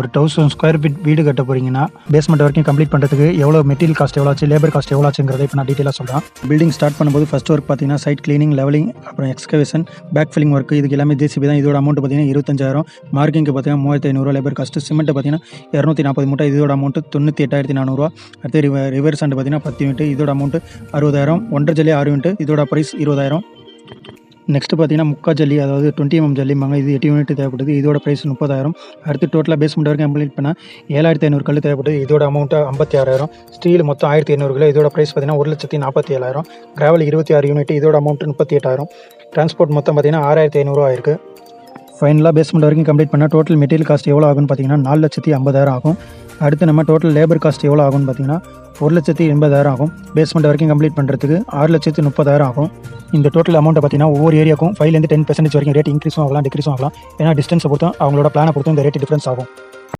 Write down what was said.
ஒரு thousand square feet வீடு கட்ட போறீங்கன்னா பேஸ்மெண்ட் வரைக்கும் கம்ப்ளீட் பண்ணுறதுக்கு எவ்வளோ மெட்டீரியல் காஸ்ட் எவ்வளோ ஆச்சு லேபர் காஸ்ட் எவ்வளோ ஆச்சுங்கிறத இப்போ நான் டீட்டெயிலாக சொல்கிறேன் பில்டிங் ஸ்டார்ட் பண்ணும்போது ஃபர்ஸ்ட் ஒர்க் பார்த்தீங்கன்னா சைட் க்ளீனிங் லெவலிங் அப்புறம் எக்ஸ்கவேஷன் பேக் ஃபில்லிங் ஒர்க் இதுக்கு எல்லாமே ஜேசிபி தான். இதோட அமௌண்ட் பார்த்தீங்கன்னா இருபத்தஞ்சாயிரம். மார்க்கிங்க்கு பார்த்தீங்கன்னா மூவாயிரத்தி ஐநூறுரூவா லேபர் காஸ்ட் சிமெண்ட் பார்த்தீங்கன்னா இரநூத்தி நாற்பது மூட்டை. இதோட அமௌண்ட் தொண்ணூற்றி எட்டாயிரத்தி நானூறுரூவா அடுத்து ரிவர்ஸ் அண்ட் பார்த்தீங்கன்னா பத்து யூனிட் இதோட அமௌண்ட் அறுபதாயிரம். ஒன்றரை ஜல்லி ஆறு யூனிட் இதோட ப்ரைஸ் இருபதாயிரம். நெக்ஸ்ட் பார்த்தீங்கன்னா முக்கா ஜல்லி அதாவது டுவெண்ட்டி எம்எம் ஜல்லிம்பாங்க இது எட்டு யூனிட் தேவைப்படுது. இதோட ப்ரைஸ் முப்பதாயிரம். அடுத்து டோட்டலாக பேஸ்மெண்ட் வரைக்கும் கம்ப்ளீட் பண்ணால் ஏழாயிரத்தி ஐநூறு கல் தேவைப்படுது. இதோட அமௌண்ட்டு ஐம்பத்தி ஆறாயிரம். ஸ்டீல் மொத்தம் ஆயிரத்தி ஐநூறு கிலோ இதோட ப்ரைஸ் பார்த்தீங்கன்னா ஒரு லட்சத்தி நாற்பத்தி ஏழாயிரம். கிராவல் இருபத்தி ஆறு யூனிட் இதோட அமௌண்ட் முப்பத்தி எட்டாயிரம். டிரான்ஸ்போர்ட் மொத்தம் பார்த்தீங்கன்னா ஆறாயிரத்தி ஐநூறுரூவா இருக்குது ஃபைனலாக பேஸ்மெண்ட் வரைக்கும் கம்ப்ளீட் பண்ணால் டோட்டல் மெட்டீரியல் காஸ்ட் எவ்வளோ ஆகும்னு பார்த்தீங்கன்னா நாலு லட்சத்தி ஐம்பதாயிரம் ஆகும். அடுத்து நம்ம டோட்டல் லேபர் காஸ்ட் எவ்வளோ ஆகும்னு பார்த்தீங்கன்னா ஒரு லட்சத்தி எண்பதாயிரம் ஆகும். பேஸ்மெண்ட் வரைக்கும் கம்ப்ளீட் பண்ணுறதுக்கு ஆறு லட்சத்தி முப்பதாயிரம் ஆகும். இந்த டோட்டல் அமௌண்ட்டை பார்த்தீங்கன்னா ஒவ்வொரு ஏரியாக்கும் ஃபைவ்லேருந்து டென் பர்சன்டேஜ் வரைக்கும் ரேட் இன்க்ரீஸும் ஆகலாம் டிக்ரீஸும் ஆகலாம். ஏன்னா டிஸ்டன்ஸை பொறுத்தும் அவங்களோட பிளானை பொறுத்தும் இந்த ரேட் டிஃப்ரென்ஸ் ஆகும்.